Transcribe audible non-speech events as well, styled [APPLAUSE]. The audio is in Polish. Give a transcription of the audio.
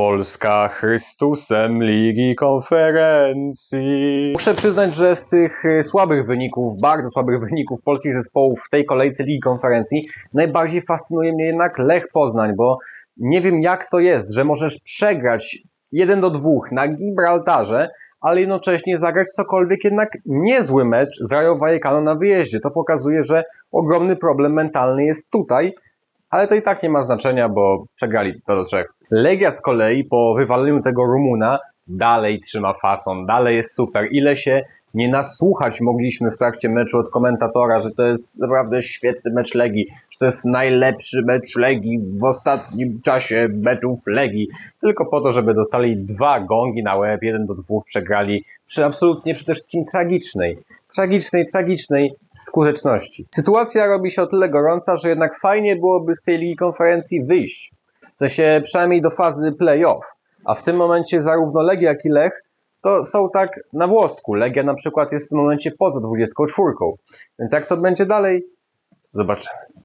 Polska Chrystusem Ligi Konferencji. Muszę przyznać, że z tych y, słabych wyników, bardzo słabych [LAUGHS] wyników polskich zespołów w tej kolejce Ligi Konferencji, najbardziej fascynuje mnie jednak Lech Poznań, bo nie wiem jak to jest, że możesz przegrać 1 do 2 na Gibraltarze, ale jednocześnie zagrać cokolwiek jednak niezły mecz z Rayo Vallecano na wyjeździe. To pokazuje, że ogromny problem mentalny jest tutaj, ale to i tak nie ma znaczenia, bo przegrali 2 do 3. Legia z kolei po wywaleniu tego Rumuna dalej trzyma fason, dalej jest super. Ile się nie nasłuchać mogliśmy w trakcie meczu od komentatora, że to jest naprawdę świetny mecz Legii, że to jest najlepszy mecz Legii w ostatnim czasie meczów Legii. Tylko po to, żeby dostali dwa gongi na łeb, jeden do dwóch przegrali przy absolutnie przede wszystkim tragicznej, tragicznej, tragicznej skuteczności. Sytuacja robi się o tyle gorąca, że jednak fajnie byłoby z tej Ligi Konferencji wyjść. W sensie przynajmniej do fazy play-off. A w tym momencie zarówno Legia, jak i Lech to są tak na włosku. Legia na przykład jest w tym momencie poza 24. Więc jak to będzie dalej, zobaczymy.